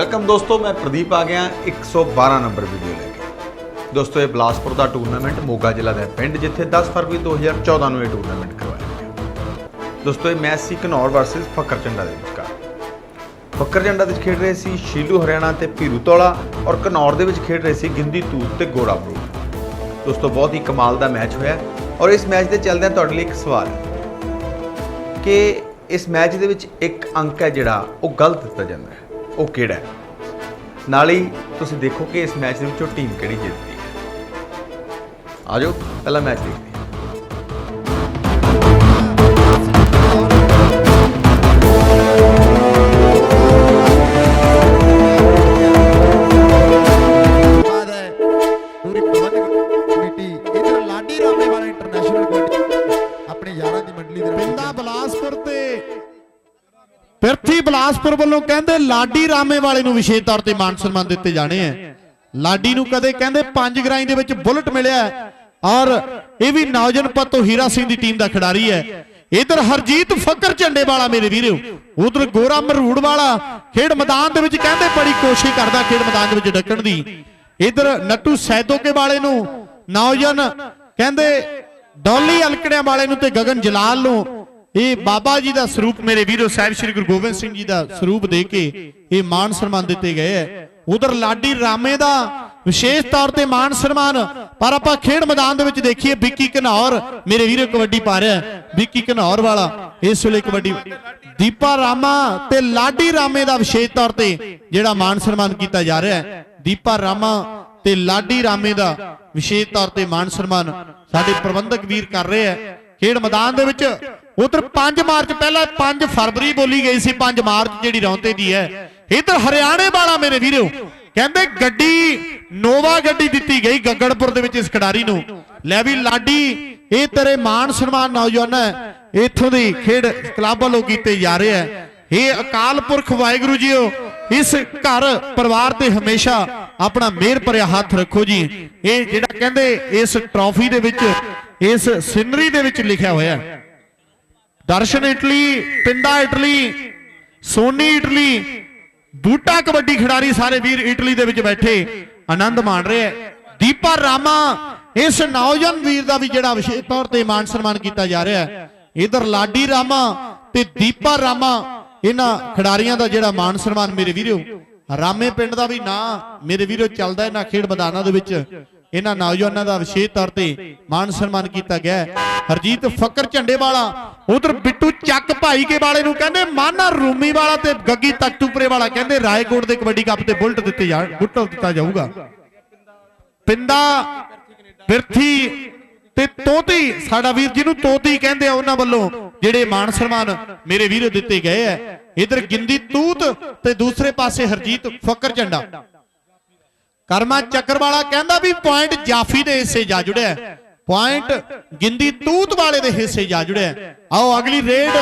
Welcome ਦੋਸਤੋ, ਮੈਂ ਪ੍ਰਦੀਪ ਆ ਗਿਆ 112 ਨੰਬਰ ਵੀਡੀਓ ਲੈ ਕੇ। ਦੋਸਤੋ, ਇਹ ਬਲਾਸਪੁਰ ਦਾ ਟੂਰਨਾਮੈਂਟ ਮੋਗਾ ਜ਼ਿਲ੍ਹਾ ਦਾ ਪਿੰਡ ਜਿੱਥੇ 10 ਫਰਵਰੀ 2014 ਨੂੰ ਇਹ ਟੂਰਨਾਮੈਂਟ ਕਰਵਾਇਆ ਗਿਆ। ਦੋਸਤੋ, ਇਹ ਮੈਚ ਸੀ ਘਨੌਰ ਵਰਸਸ ਫੱਕਰ ਦੇ ਵਿਚਕਾਰ ਫੱਕਰਚੰਡਾ ਦੇ ਵਿੱਚ ਖੇਡ ਰਹੇ ਸੀ ਸ਼ੀਲੂ ਹਰਿਆਣਾ ਤੇ ਭੀਰੂ ਤੋਲਾ ਔਰ ਘਨੌਰ ਦੇ ਵਿੱਚ ਖੇਡ ਰਹੇ ਸੀ ਗਿੰਦੀ ਤੂਤ ਤੇ ਗੋਰਾ ਬਰੂ। ਦੋਸਤੋ, ਬਹੁਤ ਹੀ ਕਮਾਲ ਦਾ ਮੈਚ ਹੋਇਆ ਔਰ ਇਸ ਮੈਚ ਦੇ ਚੱਲਦਿਆਂ ਤੁਹਾਡੇ ਲਈ ਇੱਕ ਸਵਾਲ ਕਿ ਇਸ ਮੈਚ ਦੇ ਵਿੱਚ ਇੱਕ ਅੰਕ ਹੈ ਜਿਹੜਾ ਉਹ ਗਲਤ ਦਿੱਤਾ ਜਾਂਦਾ ਹੈ। ਉਹ ਕਿਹੜਾ ਹੈ? ਨਾਲ ਹੀ ਤੁਸੀਂ ਦੇਖੋ ਕਿ ਇਸ ਮੈਚ ਦੇ ਵਿੱਚੋਂ ਟੀਮ ਕਿਹੜੀ ਜਿੱਤਦੀ ਹੈ। ਆਜੋ ਪਹਿਲਾ ਮੈਚ ਦੇਖਦੇ ਹਾਂ। ਵੱਲੋਂ ਕਹਿੰਦੇ ਲਾਡੀ ਰਾਮੇ ਵਾਲੇ ਨੂੰ ਵਿਸ਼ੇਸ਼ ਤੌਰ ਤੇ ਮਾਨ ਸਨਮਾਨ ਦਿੱਤੇ ਜਾਣੇ ਆ। ਲਾਡੀ ਨੂੰ ਕਦੇ ਕਹਿੰਦੇ ਪੰਜ ਗਰਾਈ ਦੇ ਵਿੱਚ ਬੁਲਟ ਮਿਲਿਆ ਔਰ ਇਹ ਵੀ ਨੌਜਵਾਨ ਪੱਤੋ ਹੀਰਾ ਸਿੰਘ ਦੀ ਟੀਮ ਦਾ ਖਿਡਾਰੀ ਹੈ। ਇਧਰ ਹਰਜੀਤ ਫੱਕਰ ਝੰਡੇ ਵਾਲਾ ਮੇਰੇ ਵੀਰੋ, ਉਧਰ ਗੋਰਾ ਮਰੂੜ ਵਾਲਾ ਖੇਡ ਮੈਦਾਨ ਦੇ ਵਿੱਚ ਕਹਿੰਦੇ ਬੜੀ ਕੋਸ਼ਿਸ਼ ਕਰਦਾ ਖੇਡ ਮੈਦਾਨ ਦੇ ਵਿੱਚ ਡੱਕਣ ਦੀ। ਇਧਰ ਨੱਟੂ ਸੈਦੋਕੇ ਵਾਲੇ ਨੂੰ ਨੌਜਵਾਨ ਕਹਿੰਦੇ ਡੋਲੀ ਅਲਕੜਿਆਂ ਵਾਲੇ ਨੂੰ ਤੇ ਗਗਨ ਜਲਾਲ ਨੂੰ ਇਹ ਬਾਬਾ ਜੀ ਦਾ ਸਰੂਪ ਮੇਰੇ ਵੀਰੋ ਸਾਹਿਬ ਸ੍ਰੀ ਗੁਰੂ ਗੋਬਿੰਦ ਸਿੰਘ ਜੀ ਦਾ ਸਰੂਪ ਦੇ ਕੇ ਇਹ ਮਾਨ ਸਨਮਾਨ ਦਿੱਤੇ ਗਏ ਹੈ। ਉਧਰ ਲਾਡੀ ਰਾਮੇ ਦਾ ਵਿਸ਼ੇਸ਼ ਤੌਰ ਤੇ ਮਾਨ ਸਨਮਾਨ, ਪਰ ਆਪਾਂ ਖੇਡ ਮੈਦਾਨ ਦੇ ਵਿੱਚ ਦੇਖੀਏ, ਵਿੱਕੀ ਘਨੌਰ, ਮੇਰੇ ਵੀਰੋ ਕਬੱਡੀ ਪਾ ਰਿਹਾ ਵਿੱਕੀ ਘਨੌਰ ਵਾਲਾ, ਇਸ ਵੇਲੇ ਕਬੱਡੀ ਦੀਪਾ ਰਾਮਾ ਤੇ ਲਾਡੀ ਰਾਮੇ ਦਾ ਵਿਸ਼ੇਸ਼ ਤੌਰ ਤੇ ਜਿਹੜਾ ਮਾਨ ਸਨਮਾਨ ਕੀਤਾ ਜਾ ਰਿਹਾ ਹੈ। ਦੀਪਾ ਰਾਮਾ ਤੇ ਲਾਡੀ ਰਾਮੇ ਦਾ ਵਿਸ਼ੇਸ਼ ਤੌਰ ਤੇ ਮਾਨ ਸਨਮਾਨ ਸਾਡੇ ਪ੍ਰਬੰਧਕ ਵੀਰ ਕਰ ਰਹੇ ਹੈ। ਖੇਡ ਮੈਦਾਨ ਦੇ ਵਿੱਚ ਉਧਰ 5 ਮਾਰਚ ਪਹਿਲਾਂ 5 ਫਰਵਰੀ ਬੋਲੀ ਗਈ ਸੀ 5 ਮਾਰਚ ਜਿਹੜੀ ਰੌਂਤੇ ਦੀ ਹੈ। ਇਧਰ ਹਰਿਆਣੇ ਵਾਲਾ ਮੇਰੇ ਵੀਰੋ, ਕਹਿੰਦੇ ਗੱਡੀ, ਨੋਵਾ ਗੱਡੀ ਦਿੱਤੀ ਗਈ ਗੰਗੜਪੁਰ ਦੇ ਵਿੱਚ ਇਸ ਖਿਡਾਰੀ ਨੂੰ। ਲੈ ਵੀ ਲਾਡੀ, ਇਹ ਤੇਰੇ ਮਾਨ ਸਨਮਾਨ ਨੌਜਵਾਨ ਹੈ, ਇਥੋਂ ਦੀ ਖੇਡ ਕਲੱਬ ਵੱਲੋਂ ਕੀਤੇ ਜਾ ਰਹੇ ਹੈ। ਇਹ ਅਕਾਲ ਪੁਰਖ ਵਾਹਿਗੁਰੂ ਜੀਓ, ਇਸ ਘਰ ਪਰਿਵਾਰ ਤੇ ਹਮੇਸ਼ਾ ਆਪਣਾ ਮਿਹਰ ਭਰਿਆ ਹੱਥ ਰੱਖੋ ਜੀ। ਇਹ ਜਿਹੜਾ ਕਹਿੰਦੇ ਇਸ ਟਰੋਫੀ ਦੇ ਵਿੱਚ, ਇਸ ਸਿਨਰੀ ਦੇ ਵਿੱਚ ਲਿਖਿਆ ਹੋਇਆ ਹੈ। Darshan Italy, Pinda Italy, Soni Italy, Buta kabaddi ਖਿਡਾਰੀ ਸਾਰੇ ਵੀਰ ਇਟਲੀ ਦੇ ਵਿੱਚ ਬੈਠੇ, ਆਨੰਦ ਮਾਣ ਰਹੇ ਹੈ। ਦੀਪਾ ਰਾਮਾ, ਇਸ ਨੌਜਵਾਨ ਵੀਰ ਦਾ ਵੀ ਜਿਹੜਾ ਵਿਸ਼ੇਸ਼ ਤੌਰ ਤੇ ਮਾਨ ਸਨਮਾਨ ਕੀਤਾ ਜਾ ਰਿਹਾ ਹੈ। ਇਧਰ ਲਾਡੀ ਰਾਮਾ ਤੇ ਦੀਪਾ ਰਾਮਾ, ਇਹਨਾਂ ਖਿਡਾਰੀਆਂ ਦਾ ਜਿਹੜਾ ਮਾਨ ਸਨਮਾਨ ਮੇਰੇ ਵੀਰੋ, ਰਾਮੇ ਪਿੰਡ ਦਾ ਵੀ ਨਾਂ ਮੇਰੇ ਵੀਰੋ ਚੱਲਦਾ ਇਹਨਾਂ ਖੇਡ ਮੈਦਾਨਾਂ ਦੇ ਵਿੱਚ। ਇਹਨਾਂ ਨੌਜਵਾਨਾਂ ਦਾ ਵਿਸ਼ੇਸ਼ ਤੌਰ ਤੇ ਮਾਨ ਸਨਮਾਨ ਕੀਤਾ ਗਿਆ ਹੈ। ਹਰਜੀਤ ਫਕਰ ਝੰਡੇ ਵਾਲਾ ਉਧਰ ਬਿੱਟੂ ਚੱਕ ਭਾਈ ਕੇ ਵਾਲੇ ਨੂੰ ਕਹਿੰਦੇ, ਮਾਨਾ ਰੂਮੀ ਵਾਲਾ ਤੇ ਗੱਗੀ ਤਖਤੂਪਰੇ ਵਾਲਾ ਕਹਿੰਦੇ, ਰਾਏਕੋਟ ਦੇ ਕਬੱਡੀ ਕੱਪ ਤੇ ਬੁਲਟ ਦਿੱਤੇ ਜਾ ਬੁਲਟ ਦਿੱਤਾ ਜਾਊਗਾ। ਪਿੰਡਾ ਬਿਰਥੀ ਤੇ ਤੋਤੀ, ਸਾਡਾ ਵੀਰ ਜਿਹਨੂੰ ਤੋਤੀ ਕਹਿੰਦੇ ਆ, ਉਹਨਾਂ ਵੱਲੋਂ ਜਿਹੜੇ ਮਾਨ ਸਨਮਾਨ ਮੇਰੇ ਵੀਰੋ ਦਿੱਤੇ ਗਏ ਆ ਇਧਰ ਗਿੰਦੀ ਤੂਤ ਤੇ ਦੂਸਰੇ ਪਾਸੇ ਹਰਜੀਤ ਫਕਰ ਝੰਡਾ। ਕਰਮਾ ਚੱਕਰ ਵਾਲਾ ਕਹਿੰਦਾ ਵੀ ਪੁਆਇੰਟ ਜਾਫੀ ਦੇ ਹਿੱਸੇ ਜਾ ਜੁੜਿਆ ਪੁਆਇੰਟ ਗਿੰਦੀ ਤੂਤ ਵਾਲੇ ਦੇ ਹਿੱਸੇ ਜਾ ਜੁੜਿਆ ਆਓ ਅਗਲੀ ਰੇਡ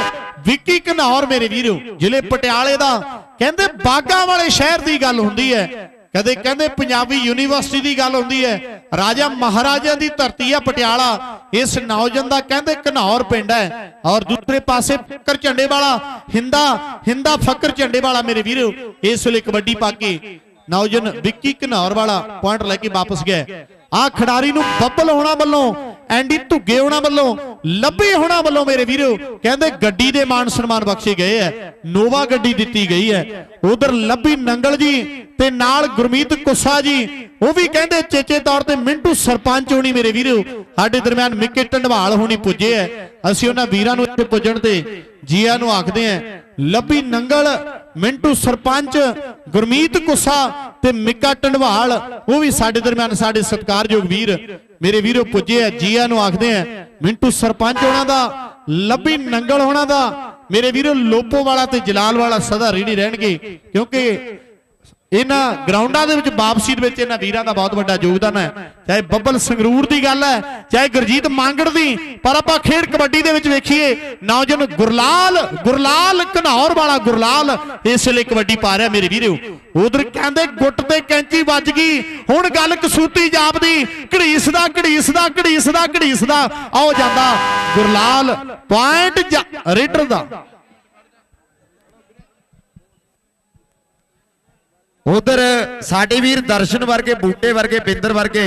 ਵਿੱਕੀ ਘਨੌਰ ਮੇਰੇ ਵੀਰੋ, ਜ਼ਿਲ੍ਹੇ ਪਟਿਆਲੇ ਦਾ। ਕਹਿੰਦੇ ਬਾਗਾ ਵਾਲੇ ਸ਼ਹਿਰ ਦੀ ਗੱਲ ਹੁੰਦੀ ਹੈ। ਕਦੇ ਕਹਿੰਦੇ ਪੰਜਾਬੀ ਯੂਨੀਵਰਸਿਟੀ ਦੀ ਗੱਲ ਹੁੰਦੀ ਹੈ। ਰਾਜਾ ਮਹਾਰਾਜਾ ਦੀ ਧਰਤੀ ਹੈ ਪਟਿਆਲਾ। ਇਸ ਨੌਜਵਾਨ ਦਾ ਕਹਿੰਦੇ ਘਨੌਰ ਪਿੰਡ ਹੈ। ਔਰ ਦੂਸਰੇ ਪਾਸੇ ਫੱਕਰ ਝੰਡੇ ਵਾਲਾ, ਹਿੰਦਾ ਹਿੰਦਾ ਫੱਕਰ ਝੰਡੇ ਵਾਲਾ ਮੇਰੇ ਵੀਰੋ। ਇਸ ਵੇਲੇ ਕਬੱਡੀ ਪਾ ਕੇ ਨੌਜਵਾਨ ਵਿੱਕੀ ਘਨੌਰ ਵਾਲਾ ਪੁਆਇੰਟ ਲੈ ਕੇ ਵਾਪਸ ਗਿਆ। ਆ ਖਿਡਾਰੀ ਨੂੰ ਬੱਬਲ ਹੋਣਾ ਵੱਲੋਂ ਐਂਡੀ ਧੁੱਗੇ ਹੋਣਾ ਵੱਲੋਂ ਲੱਭੀ ਹੋਣਾ ਵੱਲੋਂ ਮੇਰੇ ਵੀਰੋ ਕਹਿੰਦੇ ਗੱਡੀ ਦੇ ਮਾਨ ਸਨਮਾਨ ਬਖਸ਼ੇ ਗਏ ਐ। ਨੋਵਾ ਗੱਡੀ ਦਿੱਤੀ ਗਈ ਹੈ ਉਧਰ ਲੱਭੀ ਨੰਗਲ ਜੀ ਤੇ ਨਾਲ ਗੁਰਮੀਤ ਕੁੱਸਾ ਜੀ। ਉਹ ਵੀ ਕਹਿੰਦੇ ਚੇਚੇ ਤੌਰ ਤੇ ਮਿੰਟੂ ਸਰਪੰਚ ਹੋਣੀ ਮੇਰੇ ਵੀਰੋ। ਸਾਡੇ ਦਰਮਿਆਨ ਮਿੱਕੇ ਢੰਡਵਾਲ ਹੋਣੀ ਪੁੱਜੇ ਐ। ਅਸੀਂ ਉਹਨਾਂ ਵੀਰਾਂ ਨੂੰ ਇੱਥੇ ਪੁੱਜਣ ਤੇ ਜੀਆਂ ਨੂੰ ਆਖਦੇ ਐ। ਲੱਭੀ ਨੰਗਲ ਮਿੰਟੂ ਸਰਪੰਚ ਗੁਰਮੀਤ ਕੁੱਸਾ ਤੇ ਮਿੱਕਾ ਢੰਡਵਾਲ ਉਹ ਵੀ ਸਾਡੇ ਦਰਮਿਆਨ ਸਾਡੇ ਸਤਿਕਾਰਯੋਗ ਵੀਰ। ਮੇਰੇ ਵੀਰੋ, ਪੁੱਜੇ ਆ, ਜੀਆ ਨੂੰ ਆਖਦੇ ਆ, ਮਿੰਟੂ ਸਰਪੰਚ ਉਹਨਾਂ ਦਾ, ਲੱਭੀ ਨੰਗਲ ਉਹਨਾਂ ਦਾ, ਮੇਰੇ ਵੀਰੋ, ਲੋਪੋ ਵਾਲਾ ਤੇ ਜਲਾਲ ਵਾਲਾ ਸਦਾ ਰੀੜੀ ਰਹਿਣਗੇ, ਕਿਉਂਕਿ ਇਹਨਾਂ ਗਰਾਊਂਡਾਂ ਦੇ ਵਿੱਚ ਵਾਪਸੀ ਦੇ ਵਿੱਚ ਇਹਨਾਂ ਵੀਰਾਂ ਦਾ ਬਹੁਤ ਵੱਡਾ ਯੋਗਦਾਨ ਹੈ। ਚਾਹੇ ਬੱਬਲ ਸੰਗਰੂਰ ਦੀ ਗੱਲ ਹੈ, ਚਾਹੇ ਗੁਰਜੀਤ ਮੰਗੜ ਦੀ, ਪਰ ਆਪਾਂ ਖੇਡ ਕਬੱਡੀ ਦੇ ਵਿੱਚ ਵੇਖੀਏ, ਨੌਜਵਾਨ ਗੁਰਲਾਲ ਗੁਰਲਾਲ ਘਨੌਰ ਵਾਲਾ ਗੁਰਲਾਲ ਇਸ ਵੇਲੇ ਕਬੱਡੀ ਪਾ ਰਿਹਾ ਮੇਰੇ ਵੀਰੋ। ਉਧਰ ਕਹਿੰਦੇ ਗੁੱਟ ਤੇ ਕੈਂਚੀ ਵੱਜ ਗਈ, ਹੁਣ ਗੱਲ ਕਸੂਤੀ ਜਾਪ ਜਾਪਦੀ ਘੜੀਸਦਾ ਘੜੀਸਦਾ ਘੜੀਸਦਾ ਘੜੀਸਦਾ ਆਓ ਜਾਂਦਾ ਗੁਰਲਾਲ ਪੁਆਇੰਟ ਰੇਡਰ ਦਾ। ਉਧਰ ਸਾਡੇ ਵੀਰ ਦਰਸ਼ਨ ਵਰਗੇ, ਬੂਟੇ ਵਰਗੇ, ਬਿੰਦਰ ਵਰਗੇ,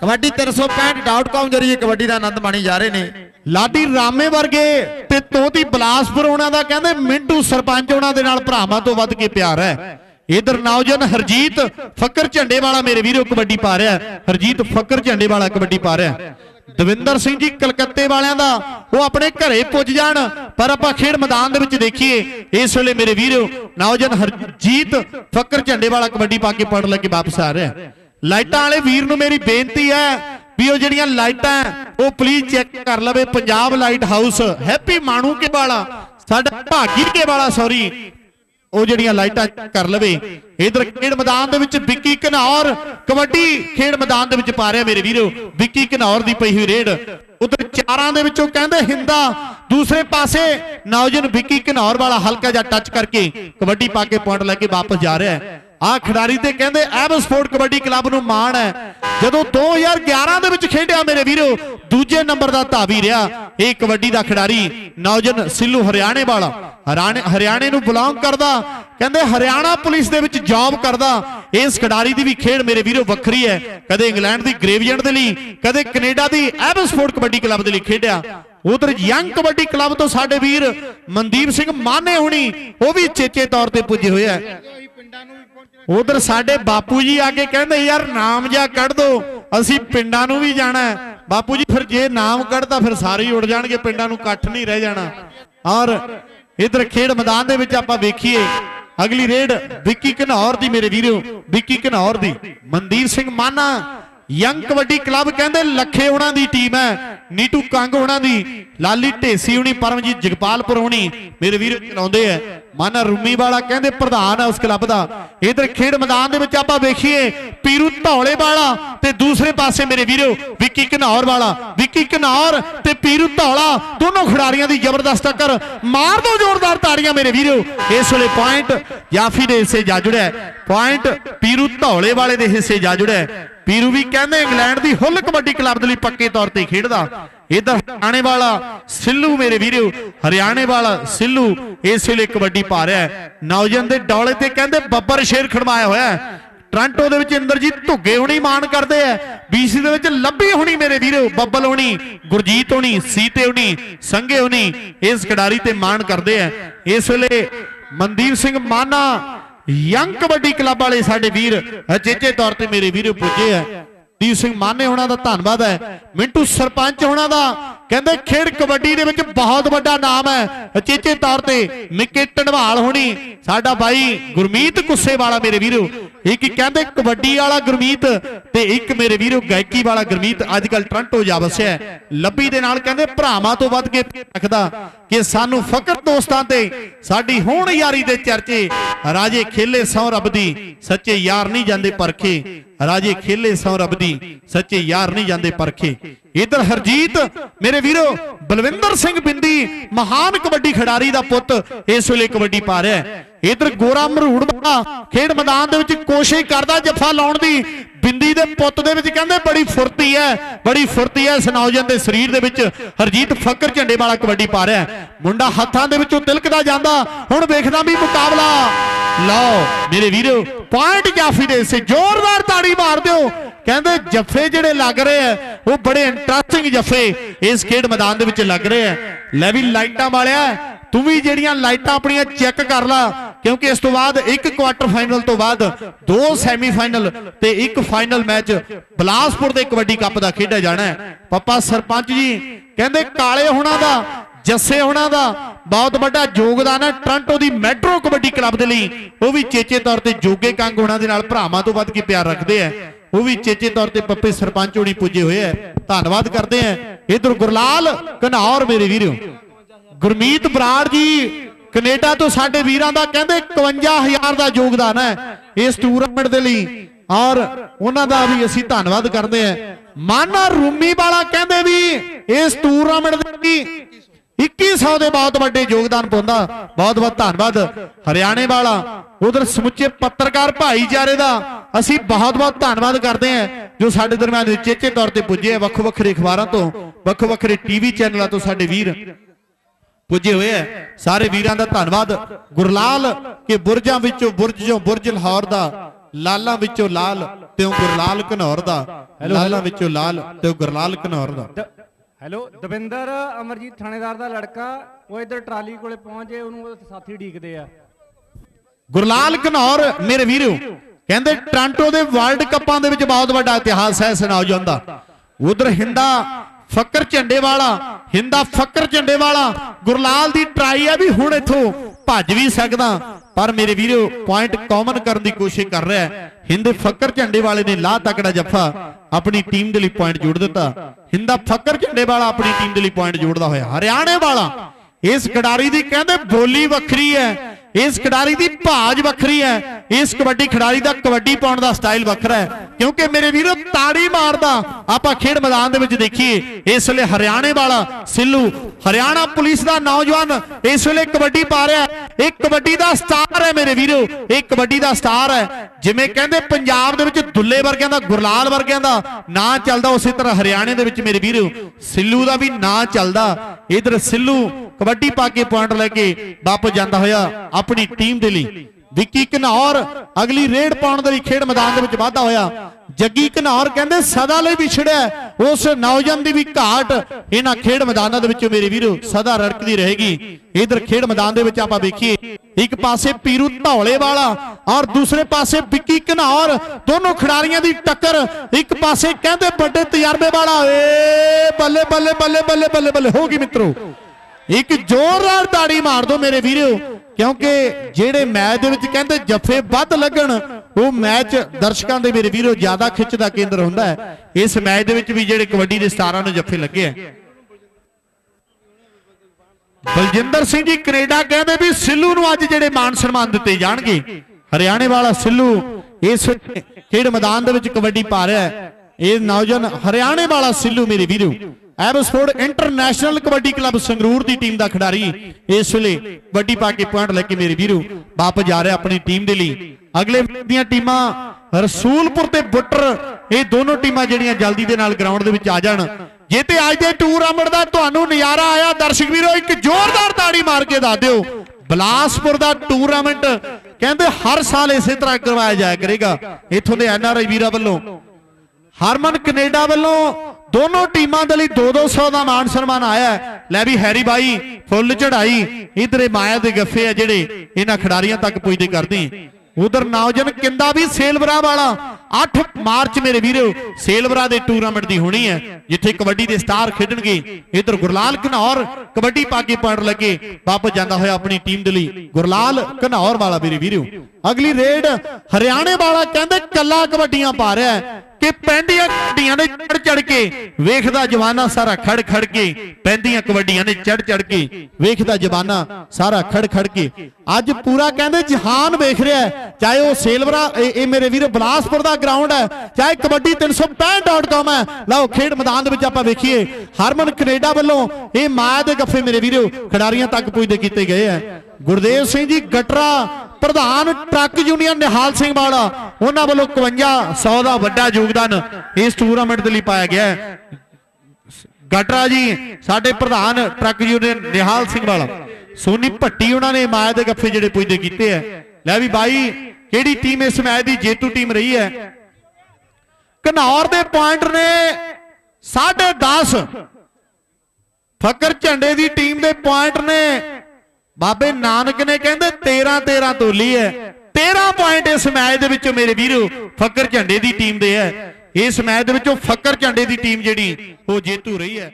ਕਬੱਡੀ 365.com ਜਰੀਏ ਕਬੱਡੀ ਦਾ ਆਨੰਦ ਮਾਣੀ ਜਾ ਰਹੇ ਨੇ। ਲਾਡੀ ਰਾਮੇ ਵਰਗੇ ਤੇ ਤੋਤੀ ਬਲਾਸਪੁਰ ਉਹਨਾਂ ਦਾ ਕਹਿੰਦੇ ਮਿੰਟੂ ਸਰਪੰਚ ਉਹਨਾਂ ਦੇ ਨਾਲ ਭਰਾਵਾਂ ਤੋਂ ਵੱਧ ਕੇ ਪਿਆਰ ਹੈ। ਇਧਰ ਨੌਜਵਾਨ ਹਰਜੀਤ ਫਕਰ ਝੰਡੇ ਵਾਲਾ ਮੇਰੇ ਵੀਰੋ ਕਬੱਡੀ ਪਾ ਰਿਹਾ ਹਰਜੀਤ ਫਕਰ ਝੰਡੇ ਵਾਲਾ ਕਬੱਡੀ ਪਾ ਰਿਹਾ ਦਵਿੰਦਰ ਸਿੰਘ ਜੀ ਕਲਕੱਤੇ ਵਾਲਿਆਂ ਦਾ, ਉਹ ਆਪਣੇ ਘਰੇ ਪੁੱਜ ਜਾਣ, ਪਰ ਆਪਾਂ ਖੇਡ ਮੈਦਾਨ ਦੇ ਵਿੱਚ ਦੇਖੀਏ, ਇਸ ਵੇਲੇ ਮੇਰੇ ਵੀਰੋ ਨੌਜਵਾਨ ਹਰਜੀਤ ਫੱਕਰ ਝੰਡੇ ਵਾਲਾ ਕਬੱਡੀ ਪਾ ਕੇ ਪੜ ਲੈ ਕੇ ਵਾਪਸ ਆ ਰਿਹਾ ਲਾਈਟਾਂ ਵਾਲੇ ਵੀਰ ਨੂੰ ਮੇਰੀ ਬੇਨਤੀ ਹੈ ਵੀ ਉਹ ਜਿਹੜੀਆਂ ਲਾਈਟਾਂ ਉਹ ਪਲੀਜ਼ ਚੈੱਕ ਕਰ ਲਵੇ, ਪੰਜਾਬ ਲਾਈਟ ਹਾਊਸ ਹੈਪੀ ਮਾਣੂ ਕੇ ਵਾਲਾ ਸਾਡਾ ਭਾਗੀ ਕੇ ਵਾਲਾ ਸੌਰੀ ਉਹ ਜਿਹੜੀਆਂ ਲਾਈਟਾਂ ਕਰ ਲਵੇ। ਇਧਰ ਖੇਡ ਮੈਦਾਨ ਦੇ ਵਿੱਚ ਵਿੱਕੀ ਘਨੌਰ, ਕਬੱਡੀ ਖੇਡ ਮੈਦਾਨ ਦੇ ਵਿੱਚ ਪਾ ਰਿਹਾ ਮੇਰੇ ਵੀਰੋ। ਵਿੱਕੀ ਘਨੌਰ ਦੀ ਪਈ ਹੋਈ ਰੇਡ। ਉਧਰ ਚਾਰਾਂ ਦੇ ਵਿੱਚੋਂ ਕਹਿੰਦੇ ਹਿੰਦਾ, ਦੂਸਰੇ ਪਾਸੇ ਨੌਜਨ ਵਿੱਕੀ ਘਨੌਰ ਵਾਲਾ ਹਲਕਾ ਜਿਹਾ ਟੱਚ ਕਰਕੇ ਕਬੱਡੀ ਪਾ ਕੇ ਪੁਆਇੰਟ ਲੈ ਕੇ ਵਾਪਸ ਜਾ ਰਿਹਾ ਹੈ। ਆ ਖਿਡਾਰੀ ਤੇ ਕਹਿੰਦੇ, ਐਬ ਸਪੋਰਟ ਕਬੱਡੀ ਕਲੱਬ ਨੂੰ ਮਾਣ ਹੈ। ਜਦੋਂ 2011 ਦੇ ਵਿੱਚ ਖੇਡਿਆ ਮੇਰੇ ਵੀਰੋ, ਦੂਜੇ ਨੰਬਰ ਦਾ ਧਾਵੀ ਰਿਹਾ। ਇਹ ਕਬੱਡੀ ਦਾ ਖਿਡਾਰੀ ਨੌਜਨ ਸਿੱਲੂ ਹਰਿਆਣੇ ਵਾਲਾ। ਹਰਿਆਣੇ ਹਰਿਆਣੇ ਨੂੰ ਬਿਲੋਂਗ ਕਰਦਾ। ਕਹਿੰਦੇ, ਹਰਿਆਣਾ ਪੁਲਿਸ ਦੇ ਵਿੱਚ ਜੌਬ ਕਰਦਾ। ਇਸ ਖਿਡਾਰੀ ਦੀ ਵੀ ਖੇਡ ਮੇਰੇ ਵੀਰੋ ਵੱਖਰੀ ਹੈ। ਕਦੇ ਇੰਗਲੈਂਡ ਦੀ ਗ੍ਰੇਵੀਅਨ ਦੇ ਲਈ, ਕਦੇ ਕੈਨੇਡਾ ਦੀ ਐਬ ਕਬੱਡੀ ਕਲੱਬ ਦੇ ਲਈ ਖੇਡਿਆ। ਉਧਰ ਯੰਗ ਕਬੱਡੀ ਕਲੱਬ ਤੋਂ ਸਾਡੇ ਵੀਰ ਮਨਦੀਪ ਸਿੰਘ ਮਾਨੇ ਹੁਣੀ, ਉਹ ਵੀ ਚੇਚੇ ਤੌਰ ਤੇ ਪੁੱਜੇ ਹੋਏ ਆ। ਉਧਰ ਸਾਡੇ ਬਾਪੂ ਜੀ ਆ ਕੇ ਕਹਿੰਦੇ, ਯਾਰ ਨਾਮ ਜਿਹਾ ਕੱਢ ਦੋ, ਅਸੀਂ ਪਿੰਡਾਂ ਨੂੰ ਵੀ ਜਾਣਾ ਬਾਪੂ ਜੀ, ਫਿਰ ਜੇ ਨਾਮ ਕੱਢਦਾ ਫਿਰ ਸਾਰੇ ਹੀ ਉੜ ਜਾਣਗੇ, ਪਿੰਡਾਂ ਨੂੰ ਇਕੱਠ ਨਹੀਂ ਰਹਿ ਜਾਣਾ। ਔਰ ਇਧਰ ਖੇਡ ਮੈਦਾਨ ਦੇ ਵਿੱਚ ਆਪਾਂ ਵੇਖੀਏ, ਅਗਲੀ ਰੇਡ ਵਿੱਕੀ ਘਨੌਰ ਦੀ ਮੇਰੇ ਵੀਰੋ, ਵਿੱਕੀ ਘਨੌਰ ਦੀ। ਮਨਦੀਪ ਸਿੰਘ ਮਾਨਾ ਯੰਗ ਕਬੱਡੀ ਕਲੱਬ ਕਹਿੰਦੇ ਲੱਖੇ ਉਹਨਾਂ ਦੀ ਟੀਮ ਹੈ, ਨੀਟੂ ਕੰਗ ਉਹਨਾਂ ਦੀ, ਲਾਲੀ ਢੇਸੀ ਹੁਣੀ, ਪਰਮਜੀਤ ਜਗਪਾਲਪੁਰ ਹੁਣੀ, ਮੇਰੇ ਵੀਰ ਚਲਾਉਂਦੇ ਐ ਮਾਨਾ ਰੂਮੀ ਵਾਲਾ ਕਹਿੰਦੇ ਪ੍ਰਧਾਨ ਹੈ ਉਸ ਕਲੱਬ ਦਾ। ਇਧਰ ਖੇਡ ਮੈਦਾਨ ਦੇ ਵਿੱਚ ਆਪਾਂ ਵੇਖੀਏ, ਪੀਰੂ ਧੌਲੇ ਵਾਲਾ ਤੇ ਦੂਸਰੇ ਪਾਸੇ ਮੇਰੇ ਵੀਰੋ, ਵਿੱਕੀ ਘਨੌਰ ਵਾਲਾ। ਵਿੱਕੀ ਘਨੌਰ ਤੇ ਪੀਰੂ ਧੌਲਾ, ਦੋਨੋਂ ਖਿਡਾਰੀਆਂ ਦੀ ਜ਼ਬਰਦਸਤ ਟੱਕਰ। ਮਾਰ ਦੋ ਜ਼ੋਰਦਾਰ ਤਾੜੀਆਂ ਮੇਰੇ ਵੀਰੋ। ਇਸ ਵੇਲੇ ਪੁਆਇੰਟ ਯਾਫ਼ੀ ਦੇ ਹਿੱਸੇ ਜਾ ਜੁੜਿਆ ਪੁਆਇੰਟ ਪੀਰੂ ਧੌਲੇ ਵਾਲੇ ਦੇ ਹਿੱਸੇ ਜਾ ਜੁੜਿਆ ਪੀਰੂ ਵੀ ਕਹਿੰਦੇ ਇੰਗਲੈਂਡ ਦੀ ਹੁੱਲ ਕਬੱਡੀ ਕਲੱਬ ਦੇ ਲਈ ਪੱਕੇ ਤੌਰ ਤੇ ਖੇਡਦਾ। ਇਧਰ ਹਰਿਆਣੇ ਵਾਲਾ ਸਿੱਲੂ ਮੇਰੇ ਵੀਰੋ ਹਰਿਆਣੇ ਵਾਲਾ ਸਿੱਲੂ ਇਸ ਵੇਲੇ ਕਬੱਡੀ ਪਾ ਰਿਹਾ ਹੈ। ਦੇ ਡੌਲੇ ਤੇ ਕਹਿੰਦੇ ਬੱਬਰ ਸ਼ੇਰ ਖੜਮਾਇਆ ਹੋਇਆ ਹੈ। ਟ੍ਰਾਂਟੋ ਦੇ ਵਿੱਚ ਇੰਦਰਜੀਤ ਧੁੱਗੇ ਹੋਣੀ ਮਾਣ ਕਰਦੇ ਆ ਬੀਸੀ ਦੇ ਵਿੱਚ ਲੱਭੀ ਹੋਣੀ ਮੇਰੇ ਵੀਰੋ, ਬੱਬਲ ਹੋਣੀ, ਗੁਰਜੀਤ ਹੋਣੀ, ਸੀਤੇ ਹੋਣੀ, ਸੰਗੇ ਹੋਣੀ ਇਸ ਖਿਡਾਰੀ ਤੇ ਮਾਣ ਕਰਦੇ ਆ ਇਸ ਵੇਲੇ ਮਨਦੀਪ ਸਿੰਘ ਮਾਨਾ, ਯੰਗ ਕਬੱਡੀ ਕਲੱਬ ਵਾਲੇ ਸਾਡੇ ਵੀਰ ਅਚੇਚੇ ਤੌਰ ਤੇ ਮੇਰੇ ਵੀਰੋ ਪੁੱਜੇ ਆ ਦੀਪ ਸਿੰਘ ਮਾਨੇ ਹੋਣਾ ਦਾ ਧੰਨਵਾਦ ਹੈ। ਮਿੰਟੂ ਸਰਪੰਚ ਹੋਣਾ ਦਾ ਕਹਿੰਦੇ ਖੇਡ ਕਬੱਡੀ ਦੇ ਵਿੱਚ ਬਹੁਤ ਵੱਡਾ ਨਾਮ ਹੈ। ਅਚੇਚੇ ਤੌਰ ਤੇ ਮਿੱਕੇ ਟੰਡਵਾਲ ਹੋਣੀ, ਸਾਡਾ ਬਾਈ ਗੁਰਮੀਤ ਗੁੱਸੇ ਵਾਲਾ ਮੇਰੇ ਵੀਰੋ। ਇੱਕ ਕਹਿੰਦੇ ਕਬੱਡੀ ਵਾਲਾ ਗੁਰਮੀਤ ਤੇ ਇੱਕ ਮੇਰੇ ਵੀਰੋ ਗਾਇਕੀ ਵਾਲਾ ਗੁਰਮੀਤ ਅੱਜ ਕੱਲ ਟ੍ਰਾਂਟੋ ਜਾ ਵਸਿਆ ਲੱਭੀ ਦੇ ਨਾਲ ਕਹਿੰਦੇ ਭਰਾਵਾਂ ਤੋਂ ਵੱਧ ਕੇ ਰੱਖਦਾ ਕਿ ਸਾਨੂੰ ਫਕਰ ਦੋਸਤਾਂ ਤੇ ਸਾਡੀ ਹੋਣ ਯਾਰੀ ਦੇ ਚਰਚੇ ਰਾਜੇ ਖੇਲੇ ਸੌ ਰੱਬ ਦੀ ਸੱਚੇ ਯਾਰ ਨਹੀਂ ਜਾਂਦੇ ਪਰਖੇ। ਰਾਜੇ ਖੇਲੇ ਸੌ ਰੱਬ ਦੀ, ਸੱਚੇ ਯਾਰ ਨਹੀਂ ਜਾਂਦੇ ਪਰਖੇ। ਇਧਰ ਹਰਜੀਤ, ਮੇਰੇ ਵੀਰੋ, ਬਲਵਿੰਦਰ ਸਿੰਘ ਬਿੰਦੀ ਮਹਾਨ ਕਬੱਡੀ ਖਿਡਾਰੀ ਦਾ ਪੁੱਤ ਇਸ ਵੇਲੇ ਕਬੱਡੀ ਪਾ ਰਿਹਾ ਇਧਰ ਗੋਰਾ ਮਰੂੜ ਵਾਲਾ ਖੇਡ ਮੈਦਾਨ ਦੇ ਵਿੱਚ ਕੋਸ਼ਿਸ਼ ਕਰਦਾ ਜੱਫਾ ਲਾਉਣ ਦੀ। ਬਿੰਦੀ ਦੇ ਪੁੱਤ ਦੇ ਵਿੱਚ ਕਹਿੰਦੇ ਬੜੀ ਫੁਰਤੀ ਹੈ, ਬੜੀ ਫੁਰਤੀ ਹੈ ਇਸ ਦੇ ਸਰੀਰ ਦੇ ਵਿੱਚ। ਹਰਜੀਤ ਫੱਕਰ ਝੰਡੇ ਵਾਲਾ ਕਬੱਡੀ ਪਾ ਰਿਹਾ ਮੁੰਡਾ ਹੱਥਾਂ ਦੇ ਵਿੱਚੋਂ ਤਿਲਕਦਾ ਜਾਂਦਾ। ਹੁਣ ਵੇਖਦਾ ਵੀ ਮੁਕਾਬਲਾ। ਲਓ ਮੇਰੇ ਵੀਰੋ ਪੁਆਇੰਟ ਜਾਫੀ ਦੇ ਸੇ ਜ਼ੋਰਦਾਰ ਤਾੜੀ ਮਾਰ ਦਿਓ। ਕਹਿੰਦੇ ਜੱਫੇ ਜਿਹੜੇ ਲੱਗ ਰਹੇ ਆ ਉਹ ਬੜੇ ਇੰਟਰਸਟਿੰਗ ਜੱਫੇ ਇਸ ਖੇਡ ਮੈਦਾਨ ਦੇ ਵਿੱਚ ਲੱਗ ਰਹੇ ਆ ਲੈ ਵੀ ਲਾਈਟਾਂ ਵਾਲਿਆ ਤੂੰ ਵੀ ਜਿਹੜੀਆਂ ਲਾਈਟਾਂ ਆਪਣੀਆਂ ਚੈੱਕ ਕਰ ਲੈ, ਕਿਉਂਕਿ ਇਸ ਤੋਂ ਬਾਅਦ ਇੱਕ ਕੁਆਟਰ ਫਾਈਨਲ ਤੋਂ ਬਾਅਦ ਦੋ ਸੈਮੀਫਾਈਨਲ ਤੇ ਇੱਕ ਫਾਈਨਲ ਮੈਚ ਬਲਾਸਪੁਰ ਦੇ ਕਬੱਡੀ ਕੱਪ ਦਾ ਖੇਡਿਆ ਜਾਣਾ ਹੈ। ਪੱਪਾ ਸਰਪੰਚ ਜੀ ਕਹਿੰਦੇ ਕਾਲੇ ਹੋਣਾ ਦਾ, ਜੱਸੇ ਹੋਣਾ ਦਾ ਬਹੁਤ ਵੱਡਾ ਯੋਗਦਾਨ ਹੈ। ਟ੍ਰਾਂਟੋ ਦੀ ਮੈਟਰੋ ਕਬੱਡੀ ਕਲੱਬ ਦੇ ਲਈ ਉਹ ਵੀ ਚੇਚੇ ਤੌਰ ਤੇ ਜੋਗੇ ਕੰਗ ਹੋਣਾ ਦੇ ਨਾਲ ਭਰਾਵਾਂ ਤੋਂ ਵੱਧ ਕੇ ਪਿਆਰ ਰੱਖਦੇ ਆ ਉਹ ਵੀ ਚੇਚੇ ਤੌਰ ਤੇ ਪੱਪੇ ਸਰਪੰਚ ਹੋਣੀ ਪੁੱਜੇ ਹੋਏ ਆ ਧੰਨਵਾਦ ਕਰਦੇ ਆ ਇਧਰ ਗੁਰਲਾਲ ਘਨੌਰ ਮੇਰੇ ਵੀਰੋ। ਗੁਰਮੀਤ ਬਰਾੜ ਜੀ ਕੈਨੇਡਾ ਤੋਂ ਸਾਡੇ ਵੀਰਾਂ ਦਾ ਕਹਿੰਦੇ 51000 ਦਾ ਯੋਗਦਾਨ ਹੈ ਇਸ ਟੂਰਨਾਮੈਂਟ ਦੇ ਲਈ। ਔਰ ਉਹਨਾਂ ਦਾ ਵੀ ਅਸੀਂ ਧੰਨਵਾਦ ਕਰਦੇ ਹਾਂ। ਮਾਨਾ ਰੂਮੀ ਵਾਲਾ ਕਹਿੰਦੇ ਵੀ ਇਸ ਟੂਰਨਾਮੈਂਟ ਦੇ ਲਈ 2100 ਦੇ ਬਹੁਤ ਵੱਡੇ ਯੋਗਦਾਨ ਪਾਉਂਦਾ। ਬਹੁਤ ਬਹੁਤ ਧੰਨਵਾਦ। ਹਰਿਆਣੇ ਵਾਲਾ, ਉਧਰ ਸਮੁੱਚੇ ਪੱਤਰਕਾਰ ਭਾਈਚਾਰੇ ਦਾ ਅਸੀਂ ਬਹੁਤ ਬਹੁਤ ਧੰਨਵਾਦ ਕਰਦੇ ਹਾਂ, ਜੋ ਸਾਡੇ ਦਰਮਿਆਨ ਚੇਚੇ ਤੌਰ ਤੇ ਪੁੱਜੇ ਆ ਵੱਖੋ ਵੱਖਰੇ ਅਖਬਾਰਾਂ ਤੋਂ ਵੱਖੋ ਵੱਖਰੇ ਟੀਵੀ ਚੈਨਲਾਂ ਤੋਂ ਸਾਡੇ ਵੀਰ। ਪੁੱਜੇ ਹੋਏ ਆ। ਸਾਰੇ ਵੀਰਾਂ ਦਾ ਧੰਨਵਾਦ। ਗੁਰਲਾਲ ਕੇ ਬੁਰਜਾਂ ਵਿੱਚੋਂ ਬੁਰਜ ਜੋ ਬੁਰਜ ਲਾਹੌਰ ਦਾ ਲਾਲਾਂ ਵਿੱਚੋਂ ਲਾਲ ਤੇ ਗੁਰਲਾਲ ਘਨੌਰ ਦਾ। ਲਾਲਾਂ ਵਿੱਚੋਂ ਲਾਲ ਤੇ ਗੁਰਲਾਲ ਘਨੌਰ ਦਾ। ਹੈਲੋ ਦਵਿੰਦਰ ਅਮਰਜੀਤ ਥਾਣੇਦਾਰ ਦਾ ਲੜਕਾ ਉਹ ਇੱਧਰ ਟਰਾਲੀ ਕੋਲੇ ਪਹੁੰਚੇ ਉਹਨੂੰ ਸਾਥੀ ਢੀਕਦੇ ਆ। ਗੁਰਲਾਲ ਘਨੌਰ ਮੇਰੇ ਵੀਰੋ ਕਹਿੰਦੇ ਟ੍ਰਾਂਟੋ ਦੇ ਵਰਲਡ ਕੱਪਾਂ ਦੇ ਵਿੱਚ ਬਹੁਤ ਵੱਡਾ ਇਤਿਹਾਸ ਹੈ ਇਸ ਨੌਜਵਾਨ ਦਾ ਉਧਰ ਹਿੰਦਾ ਫੱਕਰ ਝੰਡੇ ਵਾਲਾ, ਹਿੰਦਾ ਫੱਕਰ ਝੰਡੇ ਵਾਲਾ। ਗੁਰਲਾਲ ਦੀ ਟਰਾਈ ਹੈ ਵੀ ਹੁਣ ਇੱਥੋਂ ਭੱਜ ਵੀ ਸਕਦਾ। ਪਰ ਮੇਰੇ ਵੀਰੋ ਪੁਆਇੰਟ ਕਾਮਨ ਕਰਨ ਦੀ ਕੋਸ਼ਿਸ਼ ਕਰ ਰਿਹਾ ਹੈ। ਹਿੰਦੇ ਫੱਕਰ ਝੰਡੇ ਵਾਲੇ ਨੇ ਲਾਹ ਤਕੜਾ ਜੱਫਾ। ਆਪਣੀ ਟੀਮ ਦੇ ਲਈ ਪੁਆਇੰਟ ਜੋੜ ਦਿੱਤਾ। ਹਿੰਦਾ ਫੱਕਰ ਝੰਡੇ ਵਾਲਾ ਆਪਣੀ ਟੀਮ ਦੇ ਲਈ ਪੁਆਇੰਟ ਜੋੜਦਾ ਹੋਇਆ। ਹਰਿਆਣੇ ਵਾਲਾ, ਇਸ ਖਿਡਾਰੀ ਦੀ ਕਹਿੰਦੇ ਬੋਲੀ ਵੱਖਰੀ ਹੈ। ਇਸ ਖਿਡਾਰੀ ਦੀ ਭਾਜ ਵੱਖਰੀ ਹੈ। ਇਸ ਕਬੱਡੀ ਖਿਡਾਰੀ ਦਾ ਕਬੱਡੀ ਪਾਉਣ ਦਾ ਸਟਾਈਲ ਵੱਖਰਾ ਹੈ। ਕਿਉਂਕਿ ਮੇਰੇ ਵੀਰੋ, ਤਾੜੀ ਮਾਰਦਾ, ਆਪਾਂ ਖੇਡ ਮੈਦਾਨ ਦੇ ਵਿੱਚ ਦੇਖੀਏ। ਇਸ ਵੇਲੇ ਹਰਿਆਣੇ ਵਾਲਾ ਸਿੱਲੂ, ਹਰਿਆਣਾ ਪੁਲਿਸ ਦਾ ਨੌਜਵਾਨ ਇਸ ਵੇਲੇ ਕਬੱਡੀ ਪਾ ਰਿਹਾ ਇਹ ਕਬੱਡੀ ਦਾ ਸਟਾਰ ਹੈ ਮੇਰੇ ਵੀਰੋ, ਇਹ ਕਬੱਡੀ ਦਾ ਸਟਾਰ ਹੈ। ਜਿਵੇਂ ਕਹਿੰਦੇ, ਪੰਜਾਬ ਦੇ ਵਿੱਚ ਦੁੱਲੇ ਵਰਗਿਆਂ ਦਾ, ਗੁਰਲਾਲ ਵਰਗਿਆਂ ਦਾ ਨਾਂ ਚੱਲਦਾ ਉਸੇ ਤਰ੍ਹਾਂ ਹਰਿਆਣੇ ਦੇ ਵਿੱਚ ਮੇਰੇ ਵੀਰੋ। ਸਿੱਲੂ ਦਾ ਵੀ ਨਾਂ ਚੱਲਦਾ। ਇਧਰ ਸਿੱਲੂ ਕਬੱਡੀ ਪਾ ਕੇ ਪੁਆਇੰਟ ਲੈ ਕੇ ਵਾਪਸ ਜਾਂਦਾ ਹੋਇਆ ਆਪਣੀ ਟੀਮ ਦੇ ਲਈ। ਵਿੱਕੀ ਘਨੌਰ ਅਗਲੀ ਰੇਡ ਪਾਉਣ ਦੇ ਲਈ ਖੇਡ ਮੈਦਾਨ ਦੇ ਵਿੱਚ ਵਾਧਾ ਹੋਇਆ। ਜੱਗੀ ਘਨੌਰ ਕਹਿੰਦੇ, ਸਦਾ ਲਈ ਵਿਛੜਿਆ ਉਸ ਨੌਜਵਾਨ ਦੀ ਵੀ ਘਾਟ ਇਹਨਾਂ ਖੇਡ ਮੈਦਾਨਾਂ ਦੇ ਵਿੱਚ ਮੇਰੇ ਵੀਰੋ, ਸਦਾ ਰੜਕਦੀ ਰਹੇਗੀ। ਇਧਰ ਖੇਡ ਮੈਦਾਨ ਦੇ ਵਿੱਚ ਆਪਾਂ ਵੇਖੀਏ, ਇੱਕ ਪਾਸੇ ਪੀਰੂ ਧੌਲੇ ਵਾਲਾ ਔਰ ਦੂਸਰੇ ਪਾਸੇ ਵਿੱਕੀ ਘਨੌਰ, ਦੋਨੋਂ ਖਿਡਾਰੀਆਂ ਦੀ ਟੱਕਰ। ਇੱਕ ਪਾਸੇ ਕਹਿੰਦੇ, ਵੱਡੇ ਤਜਰਬੇ ਵਾਲਾ, ਏ ਬੱਲੇ ਬੱਲੇ ਬੱਲੇ ਬੱਲੇ ਬੱਲੇ ਬੱਲੇ, ਹੋ ਗਈ ਮਿੱਤਰੋ। ਇੱਕ ਜ਼ੋਰਦਾਰ ਤਾੜੀ ਮਾਰ ਦਿਓ ਮੇਰੇ ਵੀਰੋ। ਕਿਉਂਕਿ ਜਿਹੜੇ ਮੈਚ ਦੇ ਵਿੱਚ ਕਹਿੰਦੇ ਜੱਫੇ ਵੱਧ ਲੱਗਣ, ਉਹ ਮੈਚ ਦਰਸ਼ਕਾਂ ਦੇ ਮੇਰੇ ਵੀਰੋ ਜ਼ਿਆਦਾ ਖਿੱਚ ਦਾ ਕੇਂਦਰ ਹੁੰਦਾ ਹੈ। ਇਸ ਮੈਚ ਦੇ ਵਿੱਚ ਵੀ ਜਿਹੜੇ ਕਬੱਡੀ ਦੇ ਸਟਾਰਾਂ ਨੂੰ ਜੱਫੇ ਲੱਗੇ ਆ। ਬਲਜਿੰਦਰ ਸਿੰਘ ਜੀ ਕੈਨੇਡਾ ਕਹਿੰਦੇ ਵੀ ਸਿੱਲੂ ਨੂੰ ਅੱਜ ਜਿਹੜੇ ਮਾਨ ਸਨਮਾਨ ਦਿੱਤੇ ਜਾਣਗੇ। ਹਰਿਆਣੇ ਵਾਲਾ ਸਿੱਲੂ ਇਸ ਖੇਡ ਮੈਦਾਨ ਦੇ ਵਿੱਚ ਕਬੱਡੀ ਪਾ ਰਿਹਾ ਹੈ। ਇਹ ਨੌਜਵਾਨ ਹਰਿਆਣੇ ਵਾਲਾ ਸਿੱਲੂ ਮੇਰੇ ਵੀਰੋ। ਐਬਸਪੋਰਟ ਇੰਟਰਨੈਸ਼ਨਲ ਕਬੱਡੀ ਕਲੱਬ ਸੰਗਰੂਰ ਦੀ ਟੀਮ ਦਾ ਖਿਡਾਰੀ। ਇਸ ਵੇਲੇ ਵੱਡੀ ਪਾ ਕੇ ਪੁਆਇੰਟ ਲੈ ਕੇ ਮੇਰੇ ਵੀਰੋ, ਵਾਪਸ ਜਾ ਰਿਹਾ ਆਪਣੀ ਟੀਮ ਦੇ ਲਈ। ਅਗਲੇ ਦੀਆਂ ਟੀਮਾਂ ਰਸੂਲਪੁਰ ਤੇ ਬੁੱਟਰ, ਇਹ ਦੋਨੋਂ ਟੀਮਾਂ ਜਿਹੜੀਆਂ ਜਲਦੀ ਦੇ ਨਾਲ ਗਰਾਊਂਡ ਦੇ ਵਿੱਚ ਆ ਜਾਣ। ਜੇ ਤੇ ਅੱਜ ਦੇ ਟੂਰਨਾਮੈਂਟ ਦਾ ਤੁਹਾਨੂੰ ਨਜ਼ਾਰਾ ਆਇਆ, ਦਰਸ਼ਕ ਵੀਰੋ, ਇੱਕ ਜ਼ੋਰਦਾਰ ਤਾੜੀ ਮਾਰ ਕੇ ਦੱਸ ਦਿਓ। ਬਲਾਸਪੁਰ ਦਾ ਟੂਰਨਾਮੈਂਟ ਕਹਿੰਦੇ ਹਰ ਸਾਲ ਇਸੇ ਤਰ੍ਹਾਂ ਕਰਵਾਇਆ ਜਾਇਆ ਕਰੇਗਾ। ਇੱਥੋਂ ਦੇ ਐਨਆਰਆਈ ਵੀਰਾਂ ਵੱਲੋਂ। ਹਰਮਨ ਕੈਨੇਡਾ ਵੱਲੋਂ ਦੋਨੋਂ ਟੀਮਾਂ ਦੇ ਲਈ 2-200 ਦਾ ਮਾਨ ਸਨਮਾਨ ਆਇਆ ਲੈ ਵੀ ਹੈਰੀ ਬਾਈ, ਫੁੱਲ ਚੜਾਈ ਇਧਰੇ ਮਾਇਆ ਦੇ ਗੱਫੇ ਆ ਜਿਹੜੇ ਇਹਨਾਂ ਖਿਡਾਰੀਆਂ ਤੱਕ ਪੁੱਜਦੇ ਕਰਦੇ ਉਧਰ ਨੌਜਨ ਕਿੰਦਾ ਵੀ ਸੇਲਵਰਾ ਵਾਲਾ 8 ਮਾਰਚ ਮੇਰੇ ਵੀਰੋ, ਸੇਲਵਰਾ ਦੇ ਟੂਰਨਾਮੈਂਟ ਦੀ ਹੋਣੀ ਹੈ, ਜਿੱਥੇ ਕਬੱਡੀ ਦੇ ਸਟਾਰ ਖੇਡਣਗੇ। ਇਧਰ ਗੁਰਲਾਲ ਘਨੌਰ, ਕਬੱਡੀ ਪਾ ਕੇ ਪੁਆਇੰਟ ਲੱਗੇ, ਵਾਪਸ ਜਾਂਦਾ ਹੋਇਆ ਆਪਣੀ ਟੀਮ ਦੇ ਲਈ। ਗੁਰਲਾਲ ਘਨੌਰ ਵਾਲਾ ਮੇਰੇ ਵੀਰੋ। ਅਗਲੀ ਰੇਡ ਹਰਿਆਣੇ ਵਾਲਾ, ਕਹਿੰਦੇ ਕੱਲਾ ਕਬੱਡੀਆਂ ਪਾ ਰਿਹਾ ਕਿ ਪੈਂਦੀਆਂ ਕਬੱਡੀਆਂ ਨੇ ਚੜ ਚੜ ਕੇ, ਵੇਖਦਾ ਜਵਾਨਾ ਸਾਰਾ ਖੜ ਖੜ ਕੇ, ਪੈਂਦੀਆਂ ਕਬੱਡੀਆਂ ਨੇ ਚੜ ਚੜ ਕੇ, ਵੇਖਦਾ ਜਵਾਨਾ ਸਾਰਾ ਖੜ ਖੜ ਕੇ। ਅੱਜ ਪੂਰਾ ਕਹਿੰਦੇ ਜਹਾਨ ਵੇਖ ਰਿਹਾ ਹੈ, ਚਾਹੇ ਉਹ ਸੇਲਵਰਾ, ਇਹ ਇਹ ਮੇਰੇ ਵੀਰ ਬਲਾਸਪੁਰ ਦਾ ਗਰਾਊਂਡ ਹੈ, ਚਾਹੇ ਕਬੱਡੀ 365.com ਹੈ। ਲਓ, ਖੇਡ ਮੈਦਾਨ ਦੇ ਵਿੱਚ ਆਪਾਂ ਵੇਖੀਏ, ਹਰਮਨ ਕੈਨੇਡਾ ਵੱਲੋਂ ਇਹ ਮਾਇਆ ਦੇ ਗੱਫੇ ਮੇਰੇ ਵੀਰੋ ਖਿਡਾਰੀਆਂ ਤੱਕ ਪੁੱਜਦੇ ਕੀਤੇ ਗਏ ਹੈ। ਗੁਰਦੇਵ ਸਿੰਘ ਜੀ, ਗਟਰਾ, ਪ੍ਰਧਾਨ ਟਰੱਕ ਯੂਨੀਅਨ ਨਿਹਾਲ ਸਿੰਘ ਵਾਲਾ ਉਹਨਾਂ ਵੱਲੋਂ 5100 ਦਾ ਵੱਡਾ ਯੋਗਦਾਨ ਇਸ ਟੂਰਨਾਮੈਂਟ ਦੇ ਲਈ ਪਾਇਆ ਗਿਆ ਹੈ। ਗਟਰਾ ਜੀ, ਸਾਡੇ ਪ੍ਰਧਾਨ ਟਰੱਕ ਯੂਨੀਅਨ ਨਿਹਾਲ ਸਿੰਘ ਵਾਲਾ, ਸੋਨੀ ਭੱਟੀ ਉਹਨਾਂ ਨੇ ਮਾਇਆ ਦੇ ਗੱਫੇ ਜਿਹੜੇ ਪੁੱਜਦੇ ਕੀਤੇ ਆ। ਲੈ ਵੀ ਬਾਈ, ਕਿਹੜੀ ਟੀਮ ਇਸ ਮੈਚ ਦੀ ਜੇਤੂ ਟੀਮ ਰਹੀ ਹੈ? ਘਨੌਰ ਦੇ ਪੁਆਇੰਟ ਨੇ 10.5 ਫਕਰ ਝੰਡੇ ਦੀ ਟੀਮ ਦੇ ਪੁਆਇੰਟ ਨੇ। ਬਾਬੇ ਨਾਨਕ ਨੇ ਕਹਿੰਦੇ 13 13 ਤੋਲੀ ਹੈ। 13 ਪੁਆਇੰਟ ਇਸ ਮੈਚ ਦੇ ਵਿੱਚੋਂ ਮੇਰੇ ਵੀਰੋ, ਫਕਰ ਝੰਡੇ ਦੀ ਟੀਮ ਦੇ ਹੈ। ਇਸ ਮੈਚ ਦੇ ਵਿੱਚੋਂ ਫਕਰ ਝੰਡੇ ਦੀ ਟੀਮ ਜਿਹੜੀ, ਉਹ ਜੇਤੂ ਰਹੀ ਹੈ।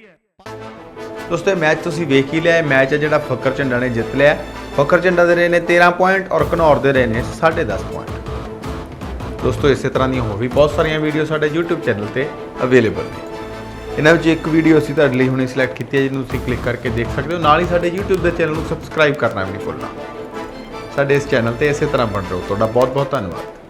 ਦੋਸਤੋ ਮੈਚ ਤੁਸੀਂ ਵੇਖ ਹੀ ਲਿਆ ਮੈਚ ਹੈ ਜਿਹੜਾ ਫੱਕਰ ਝੰਡਾ ਨੇ ਜਿੱਤ ਲਿਆ। ਫੱਕਰ ਝੰਡਾ ਦੇ ਰਹੇ ਨੇ 13 ਪੁਆਇੰਟ ਔਰ ਘਨੌਰ ਦੇ ਰਹੇ ਨੇ 10.5 ਪੁਆਇੰਟ ਦੋਸਤੋ, ਇਸੇ ਤਰ੍ਹਾਂ ਦੀਆਂ ਹੋਰ ਵੀ ਬਹੁਤ ਸਾਰੀਆਂ ਵੀਡੀਓ ਸਾਡੇ YouTube ਚੈਨਲ ਤੇ ਅਵੇਲੇਬਲ ਨੇ। ਇਹਨਾਂ ਵਿੱਚ ਇੱਕ ਵੀਡੀਓ ਅਸੀਂ ਤੁਹਾਡੇ ਲਈ ਹੁਣੇ ਸਿਲੈਕਟ ਕੀਤੀ ਹੈ, ਜਿਹਨੂੰ ਤੁਸੀਂ ਕਲਿੱਕ ਕਰਕੇ ਦੇਖ ਸਕਦੇ ਹੋ। ਨਾਲ ਹੀ ਸਾਡੇ YouTube ਦੇ ਚੈਨਲ ਨੂੰ ਸਬਸਕ੍ਰਾਈਬ ਕਰਨਾ ਵੀ ਨਹੀਂ ਭੁੱਲਣਾ। ਸਾਡੇ ਇਸ ਚੈਨਲ ਤੇ ਇਸੇ ਤਰ੍ਹਾਂ ਬਣ ਰਹੋ। ਤੁਹਾਡਾ ਬਹੁਤ ਬਹੁਤ ਧੰਨਵਾਦ।